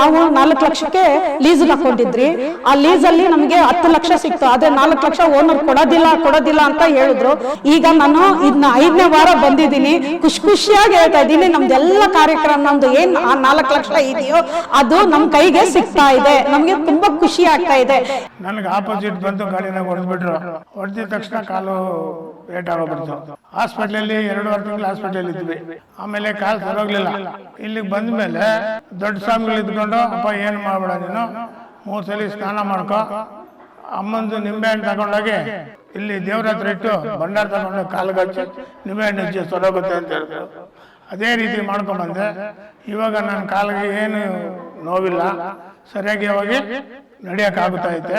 ನಾವು ನಾಲ್ಕು ಲಕ್ಷಕ್ಕೆ ಲೀಸ್ ಹಾಕೊಂಡಿದ್ರಿ. ಆ ಲೀಸ್ ಅಲ್ಲಿ ನಮಗೆ ಹತ್ತು ಲಕ್ಷ ಸಿಕ್ತು. ಅದೇ ನಾಲ್ಕು ಲಕ್ಷ ಓನರ್ ಕೊಡೋದಿಲ್ಲ ಕೊಡೋದಿಲ್ಲ ಅಂತ ಹೇಳಿದ್ರು. ಈಗ ನಾನು ಇದನ್ನ ಐದನೇ ವಾರ ಬಂದಿದ್ದೀನಿ. ಖುಷಿ ಖುಷಿಯಾಗಿ ಹೇಳ್ತಾ ಇದ್ದೀನಿ. ನಮ್ದೆಲ್ಲ ಕಾರ್ಯಕ್ರಮ, ನಮ್ದು ಏನ್ ಆ ನಾಲ್ಕು ಲಕ್ಷ ಇದೆಯೋ ಅದು ನಮ್ ಕೈಗೆ ಸಿಗ್ತಾ ಇದೆ. ನಮ್ಗೆ ತುಂಬಾ ಖುಷಿ ಆಗ್ತಾ ಇದೆ. ನನಗೆ ಆಪೋಸಿಟ್ ಬಂದು ಗಾಡಿನ ಹೊಡೆದ್ಬಿಟ್ರು. ಹೊಡೆದ ತಕ್ಷಣ ಕಾಲು ಏಟ್ ಆಗೋಗ್ಬಿಡ್ತು ಹಾಸ್ಪಿಟ್ಲಲ್ಲಿ ಎರಡೂವರೆ ತಿಂಗಳು ಹಾಸ್ಪಿಟ್ಲಲ್ಲಿ ಇದ್ವಿ. ಆಮೇಲೆ ಕಾಲು ಸರೋಗ್ಲಿಲ್ಲ. ಇಲ್ಲಿಗೆ ಬಂದ ಮೇಲೆ ದೊಡ್ಡ ಸ್ವಾಮಿಗಳು ಇದ್ಕೊಂಡು, ಅಪ್ಪ, ಏನು ಮಾಡಬೇಡ ನೀನು? ಮೂರು ಸಲ ಸ್ನಾನ ಮಾಡ್ಕೊ. ಅಮ್ಮಂದು ನಿಂಬೆ ಹಣ್ಣು ತಗೊಂಡೋಗಿ ಇಲ್ಲಿ ದೇವ್ರ ಹತ್ರ ಇಟ್ಟು ಭಂಡಾರ ತಗೊಂಡು ನಿಂಬೆ ಹಣ್ಣು ಹಚ್ಚಿ ಸೊರೋಗುತ್ತೆ ಅಂತ ಹೇಳಿದ್ರು. ಅದೇ ರೀತಿ ಮಾಡ್ಕೊಂಬಂದೆ. ಇವಾಗ ನನ್ನ ಕಾಲಿಗೆ ಏನು ನೋವಿಲ್ಲ. ಸರಿಯಾಗಿ ಹೋಗಿ ನಡೆಯೋಕ್ಕಾಗುತ್ತಾ ಐತೆ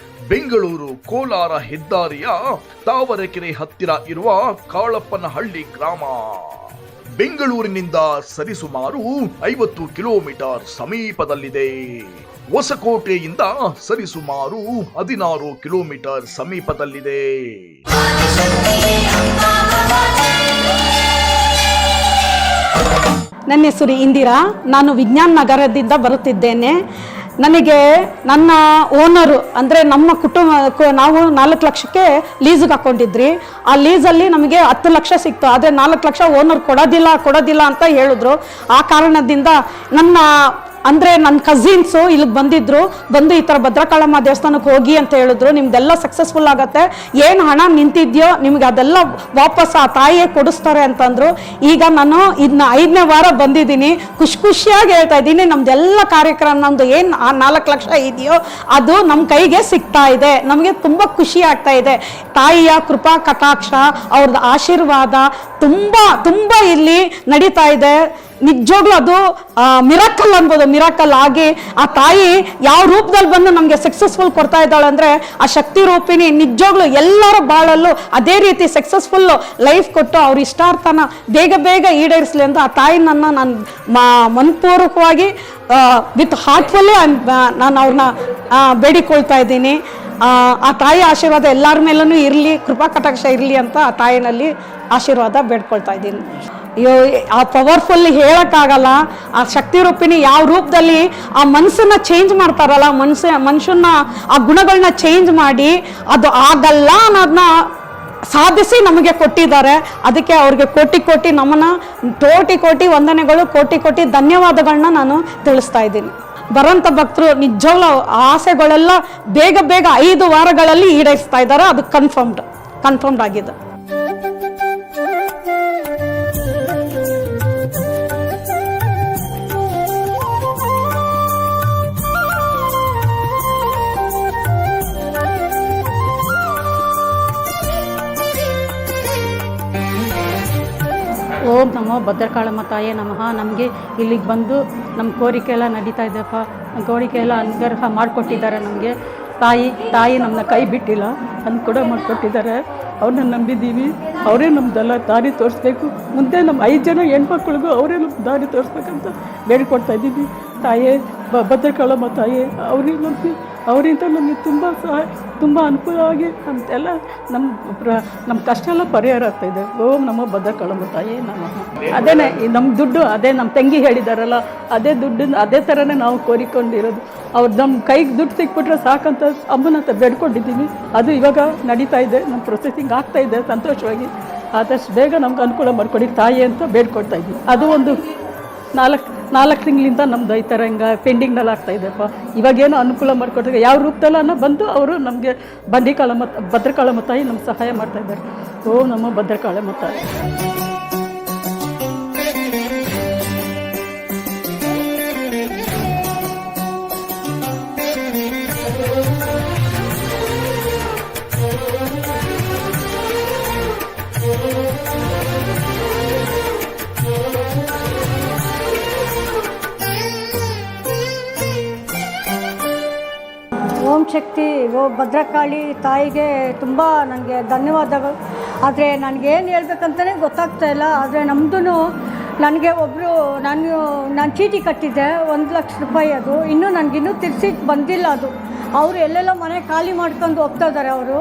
ಬೆಂಗಳೂರು ಕೋಲಾರ ಹೆದ್ದಾರಿಯ ತಾವರೆಕೆರೆ ಹತ್ತಿರ ಇರುವ ಕಾಳಪ್ಪನಹಳ್ಳಿ ಗ್ರಾಮ. ಬೆಂಗಳೂರಿನಿಂದ ಸರಿಸುಮಾರು ಐವತ್ತು ಕಿಲೋಮೀಟರ್ ಸಮೀಪದಲ್ಲಿದೆ. ಹೊಸಕೋಟೆಯಿಂದ ಸರಿಸುಮಾರು ಹದಿನಾರು ಕಿಲೋಮೀಟರ್ ಸಮೀಪದಲ್ಲಿದೆ. ನನ್ನ ಹೆಸರು ಇಂದಿರಾ. ನಾನು ವಿಜ್ಞಾನ ನಗರದಿಂದ ಬರುತ್ತಿದ್ದೇನೆ. ನನಗೆ ನನ್ನ ಓನರು ಅಂದರೆ ನಮ್ಮ ಕುಟುಂಬ ನಾವು ನಾಲ್ಕು ಲಕ್ಷಕ್ಕೆ ಲೀಸ್ಗೆ ಹಾಕೊಂಡಿದ್ರಿ. ಆ ಲೀಸಲ್ಲಿ ನಮಗೆ ಹತ್ತು ಲಕ್ಷ ಸಿಕ್ತು. ಆದರೆ ನಾಲ್ಕು ಲಕ್ಷ ಓನರ್ ಕೊಡೋದಿಲ್ಲ ಕೊಡೋದಿಲ್ಲ ಅಂತ ಹೇಳಿದ್ರು. ಆ ಕಾರಣದಿಂದ ನನ್ನ ಅಂದರೆ ನನ್ನ ಕಸಿನ್ಸು ಇಲ್ಲಿಗೆ ಬಂದಿದ್ರು, ಬಂದು ಈ ಥರ ಭದ್ರಕಾಳಮ್ಮ ದೇವಸ್ಥಾನಕ್ಕೆ ಹೋಗಿ ಅಂತ ಹೇಳಿದ್ರು, ನಿಮ್ದೆಲ್ಲ ಸಕ್ಸಸ್ಫುಲ್ ಆಗುತ್ತೆ. ಏನು ಹಣ ನಿಂತಿದ್ಯೋ, ನಿಮ್ಗೆ ಅದೆಲ್ಲ ವಾಪಸ್ ಆ ತಾಯಿಯೇ ಕೊಡಿಸ್ತಾರೆ ಅಂತಂದ್ರು. ಈಗ ನಾನು ಇದನ್ನ ಐದನೇ ವಾರ ಬಂದಿದ್ದೀನಿ. ಖುಷಿ ಖುಷಿಯಾಗಿ ಹೇಳ್ತಾ ಇದ್ದೀನಿ, ನಮ್ದೆಲ್ಲ ಕಾರ್ಯಕ್ರಮ ನಮ್ದು ಏನು ಆ ನಾಲ್ಕು ಲಕ್ಷ ಇದೆಯೋ, ಅದು ನಮ್ಮ ಕೈಗೆ ಸಿಗ್ತಾ ಇದೆ. ನಮಗೆ ತುಂಬ ಖುಷಿ ಆಗ್ತಾ ಇದೆ. ತಾಯಿಯ ಕೃಪಾ, ಕಟಾಕ್ಷ ಅವ್ರದ್ದು ಆಶೀರ್ವಾದ ತುಂಬ ತುಂಬ ಇಲ್ಲಿ ನಡೀತಾ ಇದೆ. ನಿಜವಾಗ್ಲೂ ಅದು ಮಿರಾಕಲ್ ಅನ್ಬೋದು ಮಿರಾಕಲ್ ಆಗಿ ಆ ತಾಯಿ ಯಾವ ರೂಪದಲ್ಲಿ ಬಂದು ನಮಗೆ ಸಕ್ಸಸ್ಫುಲ್ ಕೊಡ್ತಾ ಇದ್ದಾಳೆ ಅಂದರೆ ಆ ಶಕ್ತಿ ರೂಪಿಣಿ ನಿಜವಾಗ್ಲೂ ಎಲ್ಲರ ಬಾಳಲ್ಲೂ ಅದೇ ರೀತಿ ಸಕ್ಸಸ್ಫುಲ್ ಲೈಫ್ ಕೊಟ್ಟು ಅವ್ರ ಇಷ್ಟಾರ್ಥನ ಬೇಗ ಬೇಗ ಈಡೇರಿಸಲಿ ಅಂತ ಆ ತಾಯಿ ನನ್ನ ನಾನು ಮನಪೂರ್ವಕವಾಗಿ ವಿತ್ ಹಾರ್ಟ್ಫುಲ್ಲಿ ನಾನು ಅವ್ರನ್ನ ಬೇಡಿಕೊಳ್ತಾ ಇದ್ದೀನಿ. ಆ ತಾಯಿ ಆಶೀರ್ವಾದ ಎಲ್ಲರ ಮೇಲೂ ಇರಲಿ, ಕೃಪಾ ಕಟಾಕ್ಷ ಇರಲಿ ಅಂತ ಆ ತಾಯಿನಲ್ಲಿ ಆಶೀರ್ವಾದ ಬೇಡ್ಕೊಳ್ತಾ ಇದ್ದೀನಿ. ಅಯ್ಯೋ, ಆ ಪವರ್ಫುಲ್ ಹೇಳೋಕ್ಕಾಗಲ್ಲ. ಆ ಶಕ್ತಿ ರೂಪಿಣಿ ಯಾವ ರೂಪದಲ್ಲಿ ಆ ಮನಸ್ಸನ್ನ ಚೇಂಜ್ ಮಾಡ್ತಾರಲ್ಲ ಮನ್ಸ ಮನುಷ್ಯನ ಆ ಗುಣಗಳನ್ನ ಚೇಂಜ್ ಮಾಡಿ, ಅದು ಆಗಲ್ಲ ಅನ್ನೋದನ್ನ ಸಾಧಿಸಿ ನಮಗೆ ಕೊಟ್ಟಿದ್ದಾರೆ. ಅದಕ್ಕೆ ಅವ್ರಿಗೆ ಕೋಟಿ ಕೋಟಿ ನಮ್ಮನ್ನು ಕೋಟಿ ಕೋಟಿ ವಂದನೆಗಳು, ಕೋಟಿ ಕೋಟಿ ಧನ್ಯವಾದಗಳನ್ನ ನಾನು ತಿಳಿಸ್ತಾ ಇದ್ದೀನಿ. ಬರೋಂಥ ಭಕ್ತರು, ನಿಜವಾಗ್ಲೂ ಆಸೆಗಳೆಲ್ಲ ಬೇಗ ಬೇಗ ಐದು ವಾರಗಳಲ್ಲಿ ಈಡೇರಿಸ್ತಾ ಇದ್ದಾರೆ. ಅದು ಕನ್ಫರ್ಮ್ಡ್ ಕನ್ಫರ್ಮ್ಡ್ ಆಗಿದೆ. ಓಂ ನಮೋ ಭದ್ರಕಾಳಮ್ಮ ತಾಯೇ ನಮಃ. ನಮಗೆ ಇಲ್ಲಿಗೆ ಬಂದು ನಮ್ಮ ಕೋರಿಕೆ ಎಲ್ಲ ನಡೀತಾ ಇದೆಯಪ್ಪ ನಮ್ಮ ಕೋರಿಕೆ ಎಲ್ಲ ಅನುಗ್ರಹ ಮಾಡಿಕೊಟ್ಟಿದ್ದಾರೆ ನಮಗೆ. ತಾಯಿ ತಾಯಿ ನಮ್ಮನ್ನ ಕೈ ಬಿಟ್ಟಿಲ್ಲ. ಕೂಡ ಮಾಡಿಕೊಟ್ಟಿದ್ದಾರೆ. ಅವ್ರನ್ನ ನಂಬಿದ್ದೀವಿ. ಅವರೇ ನಮ್ಮದೆಲ್ಲ ದಾರಿ ತೋರಿಸ್ಬೇಕು. ಮುಂದೆ ನಮ್ಮ ಐದು ಜನ ಹೆಣ್ಮಕ್ಳಿಗೂ ಅವರೇ ನಮ್ಮ ದಾರಿ ತೋರಿಸ್ಬೇಕಂತ ಬೇಡಿಕೊಡ್ತಾ ಇದ್ದೀವಿ. ತಾಯೇ ಭದ್ರಕಾಳಮ್ಮ ತಾಯೇ ಅವರೇ ನಮಗೆ ಅವರಿಂದ ನಮಗೆ ತುಂಬ ಸಹಾಯ ತುಂಬ ಅನುಕೂಲವಾಗಿ ಅಂತೆಲ್ಲ ನಮ್ಮ ಪ್ರ ನಮ್ಮ ಕಷ್ಟ ಎಲ್ಲ ಪರಿಹಾರ ಆಗ್ತಾಯಿದೆ ಓಂ ನಮ್ಮ ಭದ್ರಕಾಳಮ್ಮ ತಾಯಿ ನಮ್ಮ ಅದೇ ನಮ್ಮ ದುಡ್ಡು, ಅದೇ ನಮ್ಮ ತಂಗಿ ಹೇಳಿದಾರಲ್ಲ, ಅದೇ ದುಡ್ಡನ್ನ ಅದೇ ಥರನೇ ನಾವು ಕೋರಿಕೊಂಡಿರೋದು. ಅವ್ರು ನಮ್ಮ ಕೈಗೆ ದುಡ್ಡು ಸಿಕ್ಬಿಟ್ರೆ ಸಾಕಂತ ಅಮ್ಮನ ಹತ್ರ ಬೇಡ್ಕೊಂಡಿದ್ದೀವಿ ಅದು ಇವಾಗ ನಡೀತಾ ಇದೆ ನಮ್ಮ ಪ್ರೊಸೆಸಿಂಗ್ ಆಗ್ತಾ ಇದೆ ಸಂತೋಷವಾಗಿ. ಆದಷ್ಟು ಬೇಗ ನಮ್ಗೆ ಅನುಕೂಲ ಮಾಡಿಕೊಡಿ ತಾಯಿ ಅಂತ ಬೇಡ್ಕೊಡ್ತಾ ಇದ್ದೀವಿ ಅದು ಒಂದು ನಾಲ್ಕು ನಾಲ್ಕು ತಿಂಗಳಿಂದ ನಮ್ದು ಈ ಥರ ಹಿಂಗೆ ಪೆಂಡಿಂಗ್ನಲ್ಲಿ ಆಗ್ತಾ ಇದೆಪ್ಪ ಇವಾಗೇನೋ ಅನುಕೂಲ ಮಾಡಿಕೊಟ್ಟಿದೆ ಯಾವ ರೂಪದಲ್ಲನ ಬಂದು ಅವರು ನಮಗೆ ಬಂದಿಕಾಳ ಮತ್ತು ಭದ್ರಕಾಳ ಮತ್ತಾಯಿ ನಮ್ಗೆ ಸಹಾಯ ಮಾಡ್ತಾ ಇದ್ದಾರೆ. ಓ ನಮ್ಮ ಭದ್ರಕಾಳಮ್ಮ ತಾಯಿ ಶಕ್ತಿ ಭದ್ರಕಾಳಿ ತಾಯಿಗೆ ತುಂಬ ನನಗೆ ಧನ್ಯವಾದಗಳು. ಆದರೆ ನನಗೇನು ಹೇಳ್ಬೇಕಂತಲೇ ಗೊತ್ತಾಗ್ತಾ ಇಲ್ಲ. ಆದರೆ ನಮ್ಮದು ನನಗೆ ಒಬ್ಬರು ನಾನು ನಾನು ಚೀಟಿ ಕಟ್ಟಿದ್ದೆ, ಒಂದು ಲಕ್ಷ ರೂಪಾಯಿ ಅದು. ಇನ್ನೂ ನನಗಿನ್ನೂ ತಿರ್ಸಿ ಬಂದಿಲ್ಲ ಅದು. ಅವರು ಎಲ್ಲೆಲ್ಲೋ ಮನೆ ಖಾಲಿ ಮಾಡ್ಕೊಂಡು ಹೋಗ್ತಾ ಇದ್ದಾರೆ ಅವರು.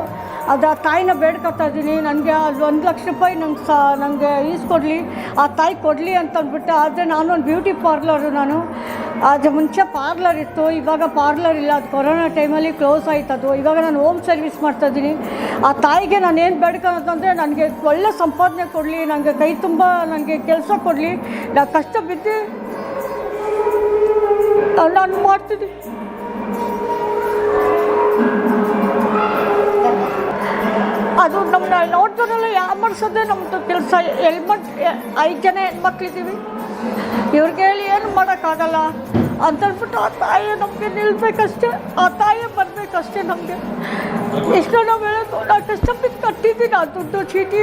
ಅದು ಆ ತಾಯಿನ ಬೇಡ್ಕೊತಾ ಇದ್ದೀನಿ. ನನಗೆ ಅದು ಒಂದು ಲಕ್ಷ ರೂಪಾಯಿ ನಂಗೆ ಸಾ ನನಗೆ ಈಸ್ಕೊಡ್ಲಿ ಆ ತಾಯಿ ಕೊಡಲಿ ಅಂತಂದ್ಬಿಟ್ಟು, ಆದರೆ ನಾನು ಒಂದು ಬ್ಯೂಟಿ ಪಾರ್ಲರು ನಾನು. ಅದು ಮುಂಚೆ ಪಾರ್ಲರ್ ಇತ್ತು, ಇವಾಗ ಪಾರ್ಲರ್ ಇಲ್ಲ. ಅದು ಕೊರೋನಾ ಟೈಮಲ್ಲಿ ಕ್ಲೋಸ್ ಆಯ್ತು ಅದು. ಇವಾಗ ನಾನು ಹೋಮ್ ಸರ್ವಿಸ್ ಮಾಡ್ತಾಯಿದ್ದೀನಿ ಆ ತಾಯಿಗೆ ನಾನು ಏನು ಬೇಡ್ಕೊಳೋದಂದರೆ ನನಗೆ ಒಳ್ಳೆ ಸಂಪಾದನೆ ಕೊಡಲಿ ನನಗೆ ಕೈ ತುಂಬ ನನಗೆ ಕೆಲಸ ಕೊಡಲಿ. ನಾನು ಕಷ್ಟ ಬಿದ್ದು ನಾನು ಮಾಡ್ತಿದ್ದೀನಿ ಅದು ನಮ್ಮನ್ನ ನೋಡ್ತಾರಲ್ಲ ಯಾಮರ್ಸೋದೇ ನಮ್ಮದು ಕೆಲಸ. ಹೆಲ್ಮೆಟ್ ಐದು ಜನ ಹೆಣ್ಮಕ್ಳಿದ್ದೀವಿ. ಇವ್ರಿಗೆ ಹೇಳಿ ಏನು ಮಾಡೋಕ್ಕಾಗಲ್ಲ. ಅಂತಂದ್ಬಿಟ್ಟು ಆ ತಾಯಿ ನಮಗೆ ನಿಲ್ಬೇಕಷ್ಟೇ. ಆ ತಾಯಿ ಬರಬೇಕಷ್ಟೇ ನಮಗೆ. ಎಷ್ಟೋ ನಾವು ಹೇಳೋದು ನಾವು ಕಷ್ಟಪಟ್ಟು ಕಟ್ಟಿದ್ದೀನಿ. ಆ ದುಡ್ಡು ಚೀಟಿ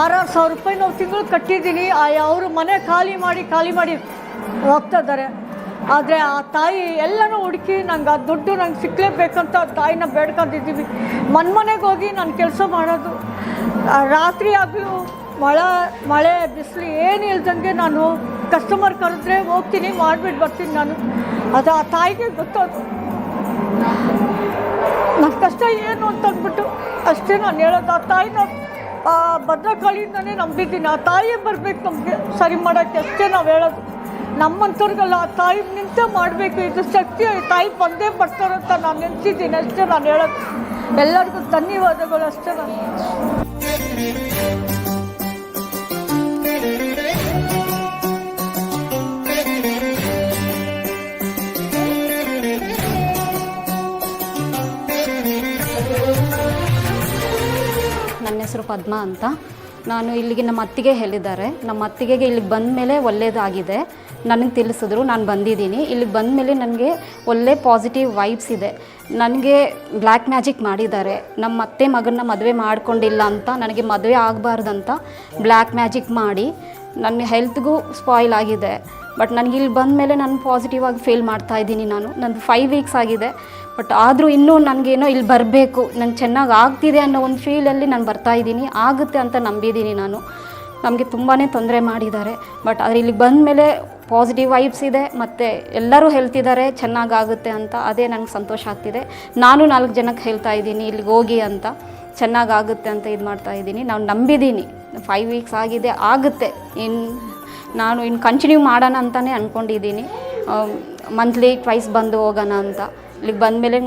ಆರಾರು ಸಾವಿರ ರೂಪಾಯಿ ನಾವು ತಿಂಗಳು ಕಟ್ಟಿದ್ದೀನಿ. ಆ ಅವರು ಮನೆ ಖಾಲಿ ಮಾಡಿ ಖಾಲಿ ಮಾಡಿ ಹೋಗ್ತಾ ಇದ್ದಾರೆ. ಆದರೆ ಆ ತಾಯಿ ಎಲ್ಲನೂ ಹುಡುಕಿ ನಂಗೆ ಆ ದುಡ್ಡು ನಂಗೆ ಸಿಕ್ಕಲೇಬೇಕಂತ ಆ ತಾಯಿನ ಬೇಡ್ಕೊಂಡಿದ್ದೀವಿ. ಮನೆ ಮನೆಗೆ ಹೋಗಿ ನಾನು ಕೆಲಸ ಮಾಡೋದು. ರಾತ್ರಿ ಆಗಲೂ ಮಳೆ ಮಳೆ, ಬಿಸಿಲು ಏನು ಇಲ್ದಂಗೆ ನಾನು ಕಸ್ಟಮರ್ ಕರೆದ್ರೆ ಹೋಗ್ತೀನಿ ಮಾಡಿಬಿಟ್ಟು ಬರ್ತೀನಿ ನಾನು. ಅದು ಆ ತಾಯಿಗೆ ಗೊತ್ತೋದು. ನನ್ನ ಕಷ್ಟ ಏನು ಅಂತ ಅಂದ್ಬಿಟ್ಟು ಅಷ್ಟೇ ನಾನು ಹೇಳೋದು. ಆ ತಾಯಿನ ಭದ್ರಕಾಳಿಯಿಂದನೇ ನಂಬಿದ್ದೀನಿ. ಆ ತಾಯಿಯೇ ಬರಬೇಕು ನಮಗೆ. ಸರಿ ಮಾಡೋಕ್ಕೆ ಅಷ್ಟೇ ನಾವು ಹೇಳೋದು. ನಮ್ಮಂಥವ್ರಿಗೆಲ್ಲ ಆ ತಾಯಿ ನಿಂತ ಮಾಡಬೇಕು. ಇದು ಶಕ್ತಿ ತಾಯಿ ಬಂದೇ ಬರ್ತಾರಂತ ನಾನು ನೆನೆಸಿದ್ದೀನಿ. ಅಷ್ಟೇ ನಾನು ಹೇಳೋದು. ಎಲ್ಲರಿಗೂ ಧನ್ಯವಾದಗಳು ಅಷ್ಟೇ ನಾನು ನನ್ನ ಹೆಸರು ಪದ್ಮ ಅಂತ. ನಾನು ಇಲ್ಲಿಗೆ ನಮ್ಮ ಅತ್ತಿಗೆ ಹೇಳಿದ್ದಾರೆ. ನಮ್ಮ ಅತ್ತಿಗೆಗೆ ಇಲ್ಲಿಗೆ ಬಂದ ಮೇಲೆ ಒಳ್ಳೆಯದಾಗಿದೆ ನನಗೆ ತಿಳಿಸಿದ್ರು, ನಾನು ಬಂದಿದ್ದೀನಿ. ಇಲ್ಲಿಗೆ ಬಂದ ಮೇಲೆ ನನಗೆ ಒಳ್ಳೆ ಪಾಸಿಟಿವ್ ವೈಬ್ಸ್ ಇದೆ. ನನಗೆ ಬ್ಲ್ಯಾಕ್ ಮ್ಯಾಜಿಕ್ ಮಾಡಿದ್ದಾರೆ. ನಮ್ಮ ಅತ್ತೆ ಮಗನ ಮದುವೆ ಮಾಡಿಕೊಂಡಿಲ್ಲ ಅಂತ, ನನಗೆ ಮದುವೆ ಆಗಬಾರ್ದಂತ ಬ್ಲ್ಯಾಕ್ ಮ್ಯಾಜಿಕ್ ಮಾಡಿ ನನ್ನ ಹೆಲ್ತ್ಗೂ ಸ್ಪಾಯ್ಲ್ ಆಗಿದೆ. ಬಟ್ ನನಗೆ ಇಲ್ಲಿ ಬಂದ ಮೇಲೆ ನಾನು ಪಾಸಿಟಿವ್ ಆಗಿ ಫೀಲ್ ಮಾಡ್ತಾ ಇದ್ದೀನಿ ನಾನು. ನಂದು ಫೈವ್ ವೀಕ್ಸ್ ಆಗಿದೆ. ಬಟ್ ಆದರೂ ಇನ್ನೂ ನನಗೇನೋ ಇಲ್ಲಿ ಬರಬೇಕು. ನಂಗೆ ಚೆನ್ನಾಗಿ ಆಗ್ತಿದೆ ಅನ್ನೋ ಒಂದು ಫೀಲಲ್ಲಿ ನಾನು ಬರ್ತಾ ಇದ್ದೀನಿ. ಆಗುತ್ತೆ ಅಂತ ನಂಬಿದ್ದೀನಿ ನಾನು. ನಮಗೆ ತುಂಬಾ ತೊಂದರೆ ಮಾಡಿದ್ದಾರೆ. ಬಟ್ ಆದರೆ ಇಲ್ಲಿಗೆ ಬಂದ ಮೇಲೆ ಪಾಸಿಟಿವ್ ವೈಬ್ಸ್ ಇದೆ, ಮತ್ತು ಎಲ್ಲರೂ ಹೇಳ್ತಿದ್ದಾರೆ ಚೆನ್ನಾಗಾಗುತ್ತೆ ಅಂತ ಅದೇ ನಂಗೆ ಸಂತೋಷ ಆಗ್ತಿದೆ. ನಾನು ನಾಲ್ಕು ಜನಕ್ಕೆ ಹೇಳ್ತಾ ಇದ್ದೀನಿ, ಇಲ್ಲಿಗೆ ಹೋಗಿ ಅಂತ. ಚೆನ್ನಾಗಾಗುತ್ತೆ ಅಂತ ಇದು ಮಾಡ್ತಾ ಇದ್ದೀನಿ. ನಾವು ನಂಬಿದ್ದೀನಿ ಫೈವ್ ವೀಕ್ಸ್ ಆಗಿದೆ, ಆಗುತ್ತೆ. ಇನ್ನು ನಾನು ಇನ್ನು ಕಂಟಿನ್ಯೂ ಮಾಡೋಣ ಅಂತಲೇ ಅಂದ್ಕೊಂಡಿದ್ದೀನಿ ಮಂತ್ಲಿ ಟ್ವೈಸ್ ಬಂದು ಹೋಗೋಣ ಅಂತ. ಇಲ್ಲಿಗೆ ಬಂದಮೇಲೆ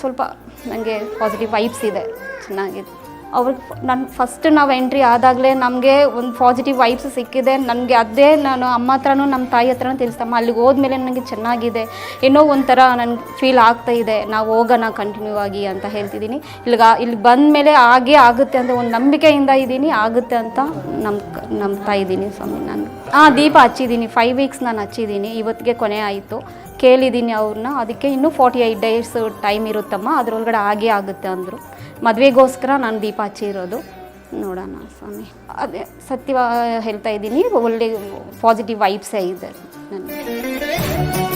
ಸ್ವಲ್ಪ ನನಗೆ ಪಾಸಿಟಿವ್ ವೈಬ್ಸ್ ಇದೆ. ಚೆನ್ನಾಗಿದೆ. ಅವ್ರಿಗೆ ನನ್ನ ಫಸ್ಟ್ ನಾವು ಎಂಟ್ರಿ ಆದಾಗಲೇ ನಮಗೆ ಒಂದು ಪಾಸಿಟಿವ್ ವೈಬ್ಸ್ ಸಿಕ್ಕಿದೆ. ನನಗೆ ಅದೇ ನಾನು ಅಮ್ಮ ಹತ್ರನೂ ನಮ್ಮ ತಾಯಿ ಹತ್ರನೂ ತಿಳಿಸ್ತಮ್ಮ. ಅಲ್ಲಿಗೆ ಹೋದ್ಮೇಲೆ ನನಗೆ ಚೆನ್ನಾಗಿದೆ. ಏನೋ ಒಂಥರ ನನಗೆ ಫೀಲ್ ಆಗ್ತಾ ಇದೆ. ನಾವು ಹೋಗೋಣ ಕಂಟಿನ್ಯೂ ಆಗಿ ಅಂತ ಹೇಳ್ತಿದ್ದೀನಿ. ಇಲ್ಲಿಗೆ ಇಲ್ಲಿ ಬಂದ ಮೇಲೆ ಹಾಗೇ ಆಗುತ್ತೆ ಅಂತ ಒಂದು ನಂಬಿಕೆಯಿಂದ ಇದ್ದೀನಿ. ಆಗುತ್ತೆ ಅಂತ ನಮ್ಮ ನಂಬ್ತಾ ಇದ್ದೀನಿ ಸ್ವಾಮಿ ನಾನು. ಹಾಂ ದೀಪ ಹಚ್ಚಿದ್ದೀನಿ. ಫೈವ್ ವೀಕ್ಸ್ ನಾನು ಹಚ್ಚಿದ್ದೀನಿ. ಇವತ್ತಿಗೆ ಕೊನೆ ಆಯಿತು. ಕೇಳಿದ್ದೀನಿ ಅವ್ರನ್ನ ಅದಕ್ಕೆ ಇನ್ನೂ ಫಾರ್ಟಿ ಏಯ್ಟ್ ಡೇಸ್ ಟೈಮ್ ಇರುತ್ತಮ್ಮ. ಅದರೊಳಗಡೆ ಆಗೇ ಆಗುತ್ತೆ ಅಂದರು. ಮದುವೆಗೋಸ್ಕರ ನಾನು ದೀಪ ಹಚ್ಚಿರೋದು ನೋಡೋಣ ಸ್ವಾಮಿ. ಅದೇ ಸತ್ಯವಾಗಿ ಹೇಳ್ತಾ ಇದ್ದೀನಿ, ಒಳ್ಳೆ ಪಾಸಿಟಿವ್ ವೈಬ್ಸೇ ಇದೆ. ನನಗೆ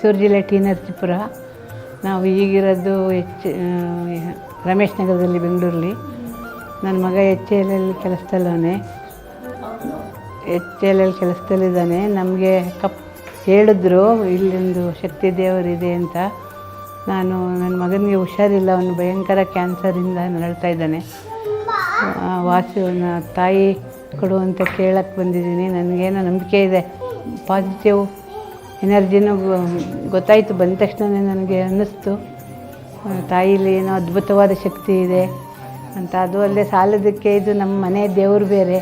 ಮೈಸೂರು ಜಿಲ್ಲೆ ಟಿ ನರಸೀಪುರ. ನಾವು ಈಗಿರೋದು ಎಚ್ ರಮೇಶ್ ನಗರದಲ್ಲಿ ಬೆಂಗಳೂರಲ್ಲಿ. ನನ್ನ ಮಗ ಎಚ್ ಎಲ್ ಎಲ್ ಕೆಲಸದಲ್ಲವನೇ. ಎಚ್ ಎಲ್ ಎಲ್ ಕೆಲಸದಲ್ಲಿದ್ದಾನೆ. ನಮಗೆ ಕಪ್ ಹೇಳಿದ್ರು, ಇಲ್ಲೊಂದು ಶಕ್ತಿ ದೇವರಿದೆ ಅಂತ. ನಾನು ನನ್ನ ಮಗನಿಗೆ ಹುಷಾರಿಲ್ಲ, ಅವನು ಭಯಂಕರ ಕ್ಯಾನ್ಸರಿಂದ ನರಳ್ತಾ ಇದ್ದಾನೆ. ತಾಯಿ ತಾಯಿ ಕೊಡುವಂತ ಕೇಳಕ್ಕೆ ಬಂದಿದ್ದೀನಿ. ನನಗೇನೋ ನಂಬಿಕೆ ಇದೆ. ಪಾಸಿಟಿವ್ ಎನರ್ಜಿನೂ ಗೊತ್ತಾಯಿತು. ಬಂದ ತಕ್ಷಣವೇ ನನಗೆ ಅನ್ನಿಸ್ತು. ತಾಯಿಲಿ ಏನೋ ಅದ್ಭುತವಾದ ಶಕ್ತಿ ಇದೆ ಅಂತ. ಅದು ಅಲ್ಲದೆ ಸಾಲದಕ್ಕೆ ಇದು ನಮ್ಮ ಮನೆ ದೇವರು ಬೇರೆ.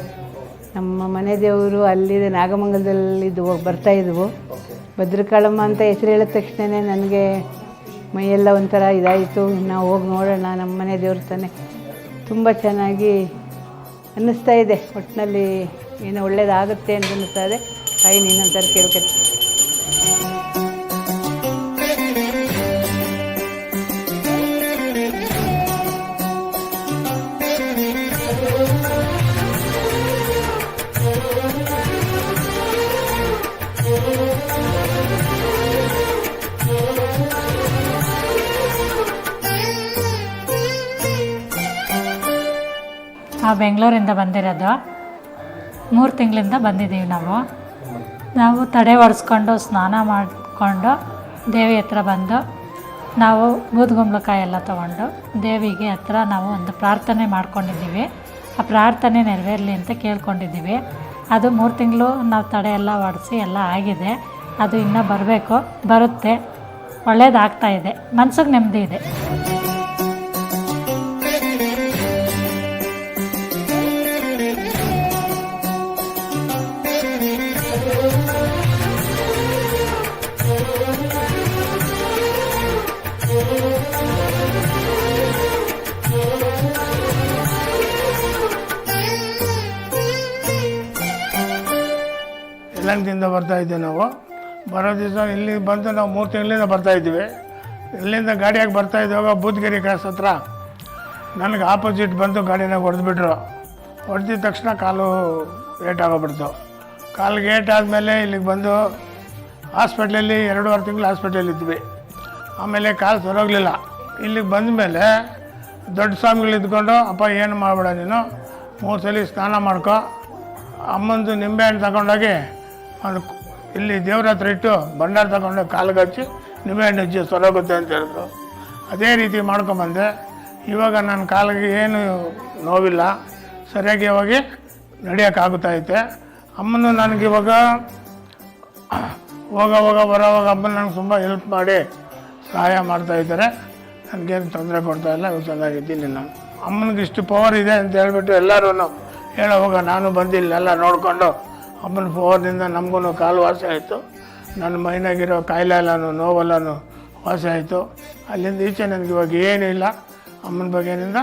ನಮ್ಮ ಮನೆ ದೇವರು ಅಲ್ಲಿದೆ ನಾಗಮಂಗಲದಲ್ಲಿ ಇದು ಬರ್ತಾ ಇದ್ವು. ಭದ್ರಕಾಳಮ್ಮ ಅಂತ ಹೆಸರು ಹೇಳಿದ ತಕ್ಷಣವೇ ನನಗೆ ಮೈಯೆಲ್ಲ ಒಂಥರ ಇದಾಯಿತು. ನಾವು ಹೋಗಿ ನೋಡೋಣ, ನಮ್ಮ ಮನೆ ದೇವ್ರ ತಾನೆ. ತುಂಬ ಚೆನ್ನಾಗಿ ಅನ್ನಿಸ್ತಾ ಇದೆ. ಒಟ್ಟಿನಲ್ಲಿ ಏನೋ ಒಳ್ಳೇದಾಗುತ್ತೆ ಅಂತ ಅನ್ನಿಸ್ತಾ ಇದೆ. ತಾಯಿ ನೀನಂತರ ಕೇಳ್ಕೊತೀನಿ ನಾವು ಬೆಂಗಳೂರಿಂದ ಬಂದಿರೋದು ಮೂರು ತಿಂಗಳಿಂದ ಬಂದಿದ್ದೀವಿ ನಾವು. ನಾವು ತಡೆ ಒಡೆಸ್ಕೊಂಡು ಸ್ನಾನ ಮಾಡಿಕೊಂಡು, ದೇವಿ ಹತ್ರ ಬಂದು ನಾವು ಬೂದುಗುಂಬಳಕಾಯಿ ಎಲ್ಲ ತೊಗೊಂಡು ದೇವಿಗೆ ಹತ್ರ ನಾವು ಒಂದು ಪ್ರಾರ್ಥನೆ ಮಾಡ್ಕೊಂಡಿದ್ದೀವಿ. ಆ ಪ್ರಾರ್ಥನೆ ನೆರವೇರಲಿ ಅಂತ ಕೇಳ್ಕೊಂಡಿದ್ದೀವಿ. ಅದು ಮೂರು ತಿಂಗಳು ನಾವು ತಡೆ ಎಲ್ಲ ಒಡಿಸಿ ಎಲ್ಲ ಆಗಿದೆ. ಅದು ಇನ್ನೂ ಬರಬೇಕು, ಬರುತ್ತೆ, ಒಳ್ಳೇದಾಗ್ತಾ ಇದೆ. ಮನ್ಸಿಗೆ ನೆಮ್ಮದಿ ಇದೆ. ಯಲಹಂಕದಿಂದ ಬರ್ತಾ ಇದ್ದೆ ನಾವು. ಬರೋ ದಿವಸ ಇಲ್ಲಿ ಬಂದು ನಾವು ಮೂರು ತಿಂಗಳಿಂದ ಇದ್ದೀವಿ. ಇಲ್ಲಿಂದ ಗಾಡಿಯಾಗಿ ಬರ್ತಾ ಇದ್ದಾಗ ಬೂದ್ಗಿರಿ ಕ್ರಾಸ್ ಹತ್ರ. ನನಗೆ ಆಪೋಸಿಟ್ ಬಂದು ಗಾಡಿನಾಗ ಹೊಡೆದ್ಬಿಟ್ರು. ಹೊಡೆದಿದ ತಕ್ಷಣ ಕಾಲು ಏಟ್ ಆಗೋಗ್ಬಿಡ್ತು. ಕಾಲಿಗೆ ಏಟ್ ಆದಮೇಲೆ ಇಲ್ಲಿಗೆ ಬಂದು ಹಾಸ್ಪಿಟ್ಲಲ್ಲಿ ಎರಡೂವರೆ ತಿಂಗಳು ಹಾಸ್ಪಿಟ್ಲಲ್ಲಿ ಇದ್ವಿ. ಆಮೇಲೆ ಕಾಲು ಸರೋಗಲಿಲ್ಲ. ಇಲ್ಲಿಗೆ ಬಂದ ಮೇಲೆ ದೊಡ್ಡ ಸ್ವಾಮಿಗಳು ಇದ್ಕೊಂಡು, ಅಪ್ಪ, ಏನು ಮಾಡಬೇಡ ನೀನು? ಮೂರು ಸಲ ಸ್ನಾನ ಮಾಡ್ಕೊ. ಅಮ್ಮಂದು ನಿಂಬೆಹಣ್ಣು ತಗೊಂಡೋಗಿ ಅದು ಇಲ್ಲಿ ದೇವ್ರ ಹತ್ರ ಇಟ್ಟು ಬಂಡಾರ ತಗೊಂಡು ಕಾಲಿಗೆ ಹಚ್ಚಿ ನಿಂಬೆಹಣ್ಣು ಹಚ್ಚಿ ಸೊರಗುತ್ತೆ ಅಂತ ಹೇಳಿದ್ರು. ಅದೇ ರೀತಿ ಮಾಡ್ಕೊಂಬಂದೆ. ಇವಾಗ ನನ್ನ ಕಾಲಿಗೆ ಏನು ನೋವಿಲ್ಲ. ಸರಿಯಾಗಿ ಹೋಗಿ ನಡೆಯೋಕ್ಕಾಗುತ್ತಾ ಐತೆ. ಅಮ್ಮನು ನನಗೆ ಇವಾಗ ಹೋಗ ಹೋಗ ಬರೋವಾಗ ಅಮ್ಮನ ನನಗೆ ತುಂಬ ಹೆಲ್ಪ್ ಮಾಡಿ ಸಹಾಯ ಮಾಡ್ತಾ ಇದ್ದಾರೆ. ನನಗೇನು ತೊಂದರೆ ಕೊಡ್ತಾ ಇಲ್ಲ ಇವಾಗ ಚೆನ್ನಾಗಿದ್ದೀನಿ ನಾನು. ಅಮ್ಮನಿಗೆ ಇಷ್ಟು ಪವರ್ ಇದೆ ಅಂತ ಹೇಳ್ಬಿಟ್ಟು ಎಲ್ಲರೂ ಹೇಳೋವಾಗ ನಾನು ಬಂದಿಲ್ಲೆಲ್ಲ ನೋಡಿಕೊಂಡು ಅಮ್ಮನ ಪವರ್ನಿಂದ ನಮಗೂ ಕಾಲು ವಾಸಿ ಆಯಿತು. ನನ್ನ ಮೈನಾಗಿರೋ ಕಾಯಿಲೆ ಎಲ್ಲನೂ ನೋವೆಲ್ಲನೂ ವಾಸಿ ಆಯಿತು. ಅಲ್ಲಿಂದ ಈಚೆ ನನಗೆ ಇವಾಗ ಏನೂ ಇಲ್ಲ ಅಮ್ಮನ ಬಗ್ಗೆನಿಂದ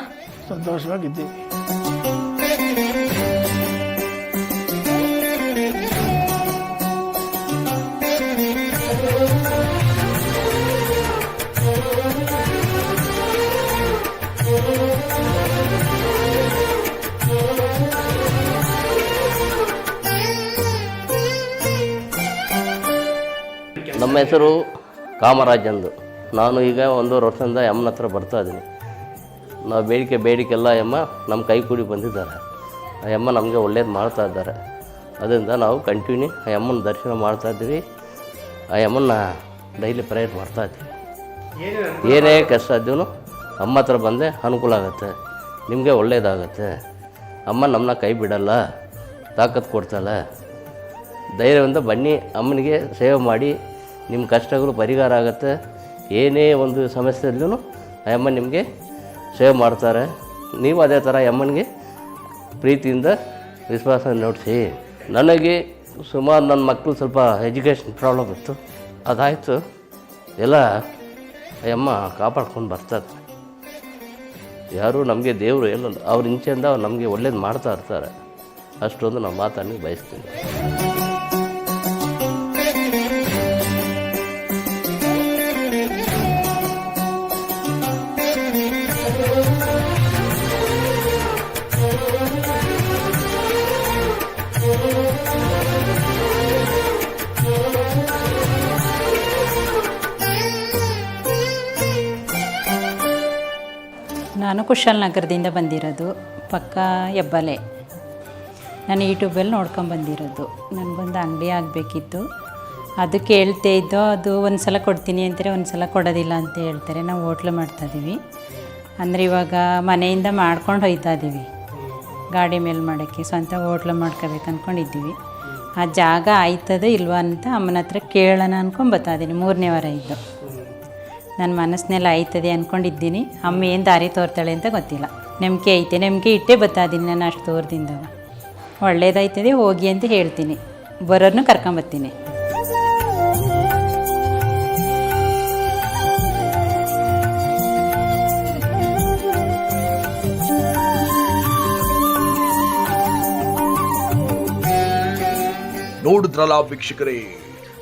ಸಂತೋಷವಾಗಿದ್ದೀನಿ ನಮ್ಮ ಹೆಸರು ಕಾಮರಾಜ್ ಅಂದು. ನಾನು ಈಗ ಒಂದೂವರೆ ವರ್ಷದಿಂದ ಎಮ್ಮನ ಹತ್ರ ಬರ್ತಾ ಇದ್ದೀನಿ. ನಾವು ಬೇಡಿಕೆ ಬೇಡಿಕೆ ಎಲ್ಲ ಯಮ್ಮ ನಮ್ಮ ಕೈ ಕೂಡಿ ಬಂದಿದ್ದಾರೆ. ಆ ಎಮ್ಮ ನಮಗೆ ಒಳ್ಳೇದು ಮಾಡ್ತಾ ಇದ್ದಾರೆ. ಅದರಿಂದ ನಾವು ಕಂಟಿನ್ಯೂ ಆ ಎಮ್ಮನ ದರ್ಶನ ಮಾಡ್ತಾ ಇದ್ದೀವಿ. ಆ ಯಮ್ಮನ್ನ ಡೈಲಿ ಪ್ರೇಯರ್ ಮಾಡ್ತಾ ಇದ್ದೀವಿ. ಏನೇ ಕಷ್ಟ ಇದ್ದೀವಿ ಅಮ್ಮ ಹತ್ರ ಬಂದೆ ಅನುಕೂಲ ಆಗುತ್ತೆ. ನಿಮಗೆ ಒಳ್ಳೇದಾಗತ್ತೆ. ಅಮ್ಮ ನಮ್ಮನ್ನ ಕೈ ಬಿಡಲ್ಲ, ತಾಕತ್ತು ಕೊಡ್ತಾಳೆ. ಧೈರ್ಯದಿಂದ ಬನ್ನಿ, ಅಮ್ಮನಿಗೆ ಸೇವೆ ಮಾಡಿ ನಿಮ್ಮ ಕಷ್ಟಗಳು ಪರಿಹಾರ ಆಗುತ್ತೆ. ಏನೇ ಒಂದು ಸಮಸ್ಯೆ ಆ ಅಮ್ಮ ನಿಮಗೆ ಸೇವ್ ಮಾಡ್ತಾರೆ. ನೀವು ಅದೇ ಥರ ಅಮ್ಮನಿಗೆ ಪ್ರೀತಿಯಿಂದ ವಿಶ್ವಾಸ ನೋಡಿಸಿ. ನನಗೆ ಸುಮಾರು ನನ್ನ ಮಕ್ಕಳು ಸ್ವಲ್ಪ ಎಜುಕೇಷನ್ ಪ್ರಾಬ್ಲಮ್ ಇತ್ತು. ಅದಾಯಿತು. ಎಲ್ಲ ಅಮ್ಮ ಕಾಪಾಡ್ಕೊಂಡು ಬರ್ತಾರೆ. ಯಾರು ನಮಗೆ ದೇವರು ಎಲ್ಲ ಅವ್ರ ಇಂಚೆಯಿಂದ ಅವ್ರು ನಮಗೆ ಒಳ್ಳೇದು ಮಾಡ್ತಾ ಇರ್ತಾರೆ. ಅಷ್ಟೊಂದು ನಾವು ಮಾತನ್ನು ಬಯಸ್ತೀನಿ. ನಾನು ಕುಶಾಲನಗರದಿಂದ ಬಂದಿರೋದು ಪಕ್ಕ ಹೆಬ್ಬಲೆ. ನಾನು ಯೂಟ್ಯೂಬಲ್ಲಿ ನೋಡ್ಕೊಂಡು ಬಂದಿರೋದು. ನನಗೊಂದು ಅಂಗಡಿ ಆಗಬೇಕಿತ್ತು. ಅದು ಕೇಳ್ತೇ ಇದ್ದೋ, ಅದು ಒಂದು ಸಲ ಕೊಡ್ತೀನಿ ಅಂತಾರೆ ಒಂದು ಸಲ ಕೊಡೋದಿಲ್ಲ ಅಂತ ಹೇಳ್ತಾರೆ. ನಾವು ಹೋಟ್ಲು ಮಾಡ್ತಾಯಿದ್ದೀವಿ ಅಂದರೆ ಇವಾಗ ಮನೆಯಿಂದ ಮಾಡ್ಕೊಂಡು ಹೋಯ್ತಾ ಇದ್ದೀವಿ ಗಾಡಿ ಮೇಲೆ ಮಾಡೋಕ್ಕೆ, ಸ್ವಂತ ಹೋಟ್ಲು ಮಾಡ್ಕೋಬೇಕು ಅಂದ್ಕೊಂಡಿದ್ದೀವಿ ಆ ಜಾಗ ಆಯ್ತದ ಇಲ್ವಾ ಅಂತ ಅಮ್ಮನ ಹತ್ರ ಕೇಳೋಣ ಅಂದ್ಕೊಂಡು ಬರ್ತಾ ಮೂರನೇ ವಾರ ಇದ್ದು. ನನ್ನ ಮನಸ್ಸಿನೆಲ್ಲ ಆಯ್ತದೆ ಅಂದ್ಕೊಂಡಿದ್ದೀನಿ ಅಮ್ಮ ಏನು ದಾರಿ ತೋರ್ತಾಳೆ ಅಂತ ಗೊತ್ತಿಲ್ಲ. ನಂಬಿಕೆ ಐತೆ ನಂಬಿಕೆ ಇಟ್ಟೇ ಬತ್ತಾದೀನಿ ನಾನು ಅಷ್ಟು ತೋರ್ದಿಂದ ಒಳ್ಳೇದಾಯ್ತದೆ, ಹೋಗಿ ಅಂತ ಹೇಳ್ತೀನಿ. ಬರೋರ್ನು ಕರ್ಕೊಂಬರ್ತೀನಿ ನೋಡಿದ್ರಲ್ಲ ವೀಕ್ಷಕರೇ